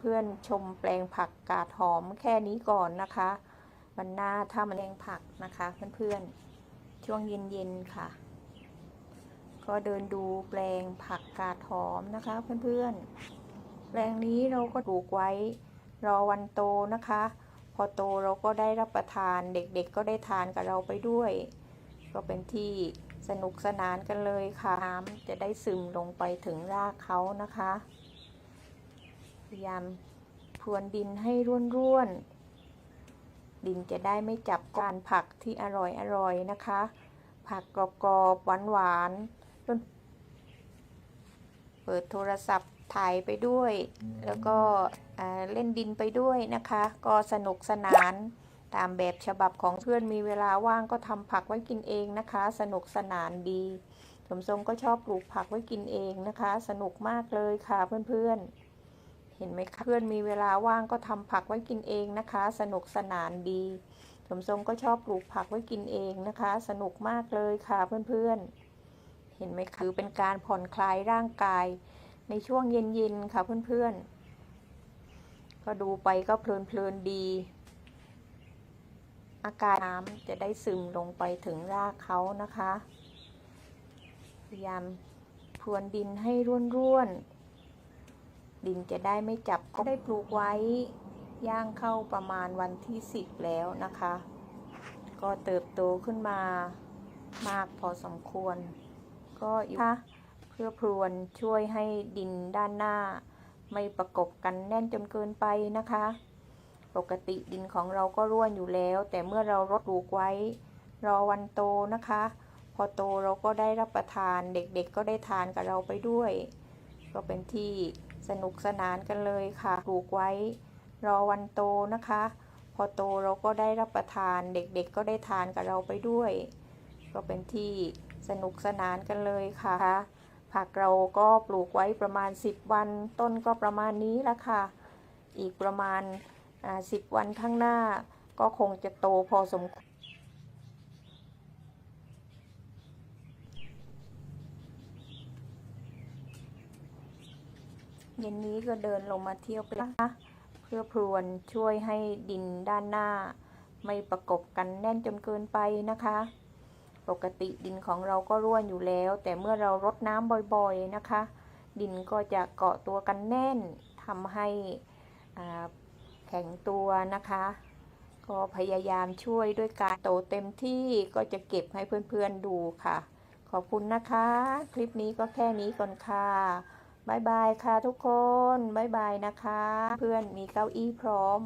เพื่อนๆชมแปลงผักกาดหอมแค่นี้ก่อนนะคะวันหน้าถ้ามันแปลงผักนะคะเพื่อนๆช่วงเย็นๆค่ะ ก็เดินดูแปลงผักกาดหอมนะคะ เพื่อนๆแปลงนี้เราก็ปลูกไว้รอวันโตนะคะ พอโตเราก็ได้รับประทานเด็กๆก็ได้ทานกับเราไปด้วย ก็เป็นที่สนุกสนานกันเลยค่ะน้ำจะได้ซึมลงไปถึงรากเขานะคะ พยายามพรวนดินให้ร่วนๆ ดินจะได้ไม่จับการผักที่อร่อยๆนะคะ ผักกรอบๆหวานๆ เปิดโทรศัพท์ถ่ายไปด้วย แล้วก็เล่นดินไปด้วยนะคะ ก็สนุกสนานตามแบบฉบับของเพื่อนมีเวลาว่างก็ทำผักไว้กินเองนะคะ สนุกสนานดีสมทรงก็ชอบปลูกผักไว้กินเองนะคะ สนุกมากเลยค่ะเพื่อนๆ เห็นไหมคะเพื่อนมีเวลาว่างก็ทำผักไว้กินเองนะคะ สนุกสนานดี สมทรงก็ชอบปลูกผักไว้กินเองนะคะ สนุกมากเลยค่ะเพื่อนๆ เห็นไหมคะคือเป็นการผ่อนคลายร่างกายในช่วงเย็นๆค่ะเพื่อนๆ ก็ดูไปก็เพลินๆดี อากาศน้ำจะได้ซึมลงไปถึงรากเขานะคะ พยายามพรวนดินให้ร่วนๆ ดินจะได้ไม่จับก็ได้ปลูกไว้ย่างเข้าประมาณวันที่สิบแล้วนะคะ ก็เติบโตขึ้นมามากพอสมควร ก็อยู่ค่ะเพื่อพรวนช่วยให้ดินด้านหน้า ไม่ประกบกันแน่นจนเกินไปนะคะ ปกติดินของเราก็ร่วนอยู่แล้ว แต่เมื่อเรารดปลูกไว้ รอวันโตนะคะ พอโตเราก็ได้รับประทานเด็กๆก็ได้ทานกับเราไปด้วย ก็เป็นที่ สนุกสนานกันเลยค่ะปลูกไว้รอวันโตนะคะ พอโตเราก็ได้รับประทานเด็กๆก็ได้ทานกับเราไปด้วย ก็เป็นที่สนุกสนานกันเลยค่ะ ผักเราก็ปลูกไว้ประมาณ 10 วัน ต้นก็ประมาณนี้ละค่ะ อีกประมาณสิบวันข้างหน้าก็คงจะโตพอสมควร เย็นนี้ก็เดินลงมาเที่ยวไปนะคะเพื่อพรวนช่วยให้ดินด้านหน้า ไม่ประกบกันแน่นจนเกินไปนะคะ ปกติดินของเราก็ร่วนอยู่แล้ว แต่เมื่อเรารดน้ำบ่อยๆนะคะ ดินก็จะเกาะตัวกันแน่นทำให้แข็งตัวนะคะ ก็พยายามช่วยด้วยการโตเต็มที่ก็จะเก็บให้เพื่อนๆดูค่ะ ขอบคุณนะคะ คลิปนี้ก็แค่นี้ก่อนค่ะ บายบายค่ะทุกคนบายบายนะคะ เพื่อนมีเก้าอี้พร้อม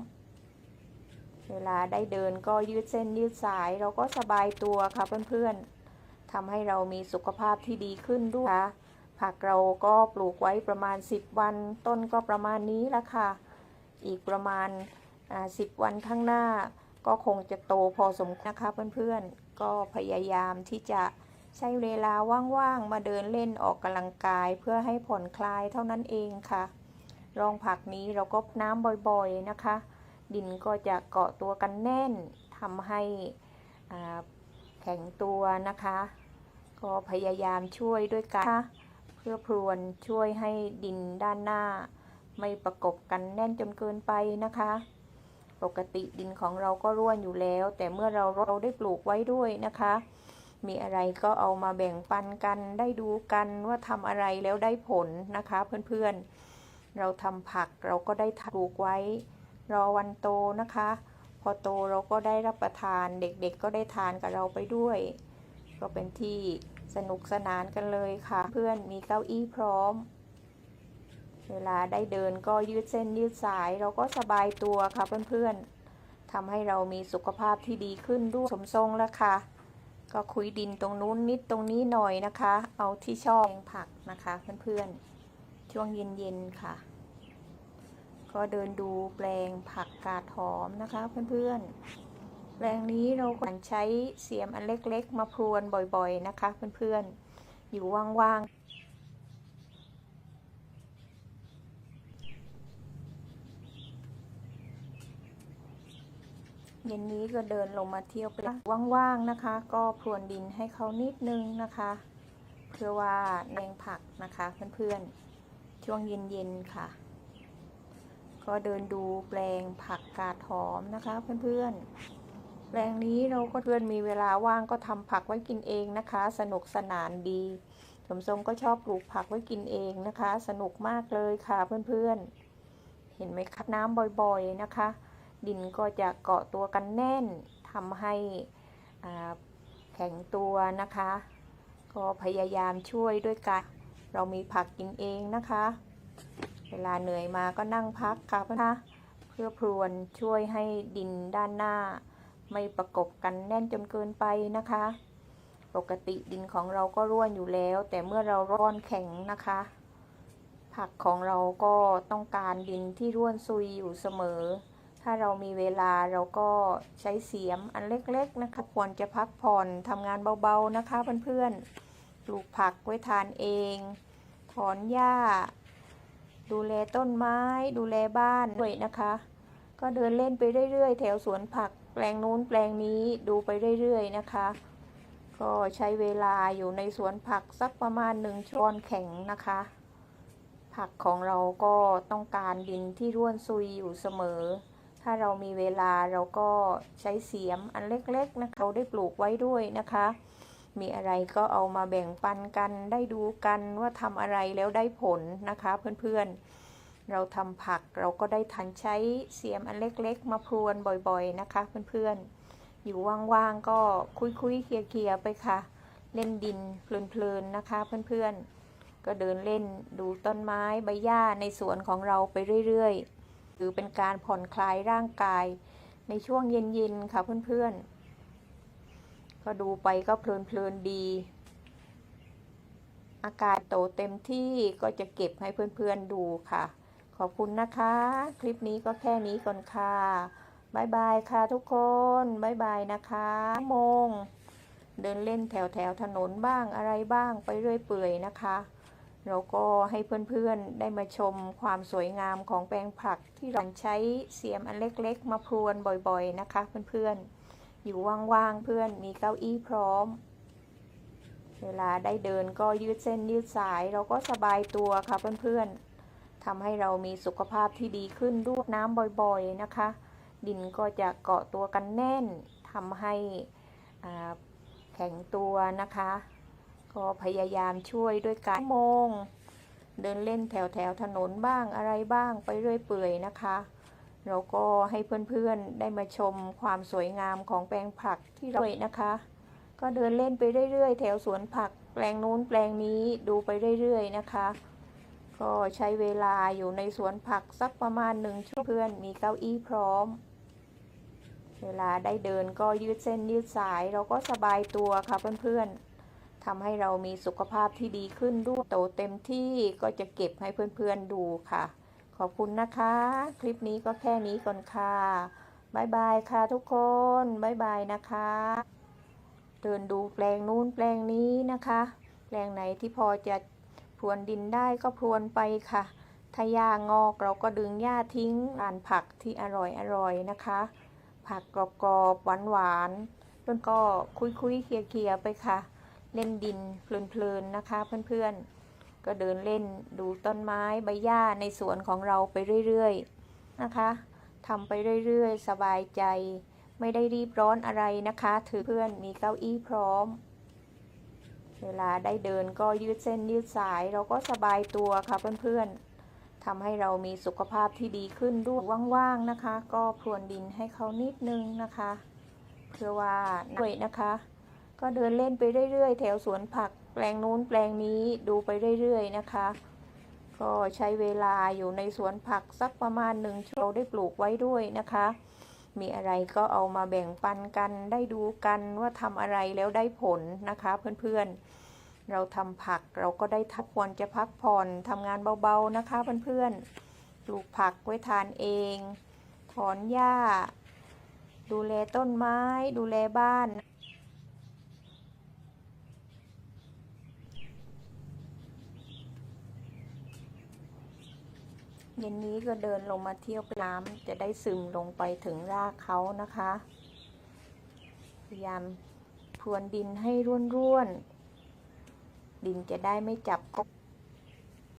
เวลาได้เดินก็ยืดเส้นยืดสาย เราก็สบายตัวค่ะเพื่อนๆทำให้เรามีสุขภาพที่ดีขึ้นด้วยค่ะผักเราก็ปลูกไว้ประมาณ 10 วัน ต้นก็ประมาณนี้ละค่ะ อีกประมาณสิบวันข้างหน้า ก็คงจะโตพอสมควรนะคะเพื่อนๆ ก็พยายามที่จะ ใช้เวลาว่างๆ มาเดินเล่นออกกำลังกายเพื่อให้ผ่อนคลายเท่านั้นเองค่ะ รองผักนี้เราก็น้ำบ่อยๆนะคะ ดินก็จะเกาะตัวกันแน่นทำให้แข็งตัวนะคะ ก็พยายามช่วยด้วยกันเพื่อพรวนช่วยให้ดินด้านหน้า ไม่ประกบกันแน่นจนเกินไปนะคะ ปกติดินของเราก็ร่วนอยู่แล้ว แต่เมื่อเราเราได้ปลูกไว้ด้วยนะคะ มีอะไรก็เอามาแบ่งปันกันได้ดูกันว่าทำอะไรแล้วได้ผลนะคะเพื่อนๆ เราทำผักเราก็ได้ปลูกไว้ รอวันโตนะคะ พอโตเราก็ได้รับประทานเด็กๆก็ได้ทานกับเราไปด้วย ก็เป็นที่สนุกสนานกันเลยค่ะ เพื่อนมีเก้าอี้พร้อม เวลาได้เดินก็ยืดเส้นยืดสาย เราก็สบายตัวค่ะเพื่อนๆทำให้เรามีสุขภาพที่ดีขึ้นด้วยสมทรงแล้วค่ะ ก็คุยดินตรงนู้นนิดตรงนี้หน่อยนะคะ เอาที่ชอบผักนะคะ เพื่อนๆ ช่วงเย็นๆค่ะ ก็เดินดูแปลงผักกาดหอมนะคะ เพื่อนๆ แปลงนี้เราควรใช้เสียมอันเล็กๆ มาพรวนบ่อยๆนะคะ เพื่อนๆ อยู่ว่างๆ เย็นนี้ก็เดินลงมาเที่ยวไปว่างๆนะคะ ก็พรวนดินให้เขานิดนึงนะคะเพื่อว่าแนงผักนะคะเพื่อนๆช่วงเย็นๆค่ะ ก็เดินดูแปลงผักกาดหอมนะคะเพื่อนๆแปลงนี้เราก็เพื่อนมีเวลาว่างก็ทำผักไว้กินเองนะคะ สนุกสนานดีสมทรงก็ชอบปลูกผักไว้กินเองนะคะ สนุกมากเลยค่ะเพื่อนๆเห็นไหมครับน้ำบ่อยๆนะคะ ดินก็จะเกาะตัวกันแน่นทำให้แข็งตัวนะคะ ก็พยายามช่วยด้วยกันเรามีผักกินเองนะคะ เวลาเหนื่อยมาก็นั่งพักค่ะเพื่อนคะเพื่อพรวนช่วยให้ดินด้านหน้า ไม่ประกบกันแน่นจนเกินไปนะคะ ปกติดินของเราก็ร่วนอยู่แล้ว แต่เมื่อเราร่อนแข็งนะคะ ผักของเราก็ต้องการดินที่ร่วนซุยอยู่เสมอ ถ้าเรามีเวลาเราก็ใช้เสียมอันเล็กๆนะคะควรจะพักผ่อนทำงานเบาๆนะคะเพื่อนๆ ปลูกผักไว้ทานเอง ถอนหญ้า ดูแลต้นไม้ ดูแลบ้านด้วยนะคะ ก็เดินเล่นไปเรื่อยๆ แถวสวนผักแปลงนู้นแปลงนี้ดูไปเรื่อยๆนะคะ ก็ใช้เวลาอยู่ในสวนผักสักประมาณหนึ่งช้อนแข็งนะคะ ผักของเราก็ต้องการดินที่ร่วนซุยอยู่เสมอ ถ้าเรามีเวลาเราก็ใช้เสียมอันเล็กๆนะคะเราได้ปลูกไว้ด้วยนะคะ มีอะไรก็เอามาแบ่งปันกันได้ดูกันว่าทำอะไรแล้วได้ผลนะคะเพื่อนๆ เราทำผักเราก็ได้ทันใช้เสียมอันเล็กๆ มาพรวนบ่อยๆนะคะเพื่อนๆ อยู่ว่างๆก็คุยๆเคลียร์ๆไปค่ะ เล่นดินเพลินๆนะคะเพื่อนๆ ก็เดินเล่นดูต้นไม้ใบหญ้าในสวนของเราไปเรื่อยๆ ถือเป็นการผ่อนคลายร่างกาย ในช่วงเย็นๆค่ะเพื่อนๆ ก็ดูไปก็เพลินๆดี อากาศโตเต็มที่ก็จะเก็บให้เพื่อนๆดูค่ะ ขอบคุณนะคะ คลิปนี้ก็แค่นี้ก่อนค่ะบายบายค่ะทุกคนบายบายนะคะโมง เดินเล่นแถวแถวๆถนนบ้างอะไรบ้างไปเรื่อยเปื่อยนะคะ เราก็ให้เพื่อนๆได้มาชมความสวยงามของแปลงผักที่เราใช้เสียมอันเล็กๆ มาพรวนบ่อยๆนะคะเพื่อนๆ อยู่ว่างๆเพื่อนมีเก้าอี้พร้อม เวลาได้เดินก็ยืดเส้นยืดสาย เราก็สบายตัวค่ะเพื่อนๆทำให้เรามีสุขภาพที่ดีขึ้นด้วยน้ำบ่อยๆนะคะ ดินก็จะเกาะตัวกันแน่นทำให้แข็งตัวนะคะ ก็พยายามช่วยด้วยการโมง เดินเล่นแถวแถวถนนบ้างอะไรบ้างไปเรื่อยเปื่อยนะคะเราก็ให้เพื่อนๆได้มาชมความสวยงามของแปลงผักที่เราด้ยนะคะ ก็เดินเล่นไปเรื่อยๆ แถวสวนผักแปลงนู้นแปลงนี้ดูไปเรื่อยๆนะคะ ก็ใช้เวลาอยู่ในสวนผักสักประมาณหนึ่งชั่วโมงเพื่อนมีเก้าอี้พร้อม เวลาได้เดินก็ยืดเส้นยืดสายเราก็สบายตัวค่ะเพื่อนๆ ทำให้เรามีสุขภาพที่ดีขึ้นด้วยโตเต็มที่ก็จะเก็บให้เพื่อนๆดูค่ะ ขอบคุณนะคะ คลิปนี้ก็แค่นี้ก่อนค่ะบายบายค่ะทุกคนบายบายนะคะ เดินดูแปลงนู้นแปลงนี้นะคะ แปลงไหนที่พอจะพรวนดินได้ก็พรวนไปค่ะ ถ้าหญ้างอกเราก็ดึงหญ้าทิ้งอ่านผักที่อร่อยอร่อยนะคะ ผักกรอบๆหวานๆต้นก็คุยๆเคลียร์ๆไปค่ะ เล่นดินเพลินๆนะคะเพื่อนๆ ก็เดินเล่นดูต้นไม้ใบหญ้าในสวนของเราไปเรื่อยๆนะคะทำไปเรื่อยๆ สบายใจ ไม่ได้รีบร้อนอะไรนะคะ ถือเพื่อนมีเก้าอี้พร้อม เวลาได้เดินก็ยืดเส้นยืดสาย เราก็สบายตัวค่ะเพื่อนๆทำให้เรามีสุขภาพที่ดีขึ้นด้วยว่างๆนะคะ ก็พรวนดินให้เขานิดนึงนะคะ เพื่อว่าด้วยนะคะ ก็เดินเล่นไปเรื่อยๆ แถวสวนผักแปลงนู้นแปลงนี้ดูไปเรื่อยๆนะคะ ก็ใช้เวลาอยู่ในสวนผักสักประมาณหนึ่งชั่วโมงได้ปลูกไว้ด้วยนะคะ มีอะไรก็เอามาแบ่งปันกันได้ดูกันว่าทำอะไรแล้วได้ผลนะคะเพื่อนๆ เราทำผักเราก็ได้ทักควรจะพักผ่อนทำงานเบาๆนะคะเพื่อนๆ ปลูกผักไว้ทานเองถอนหญ้า ดูแลต้นไม้ดูแลบ้าน เย็นนี้ก็เดินลงมาเที่ยวน้ำจะได้ซึมลงไปถึงรากเขานะคะ พยายามพรวนดินให้ร่วนๆ ดินจะได้ไม่จับกบ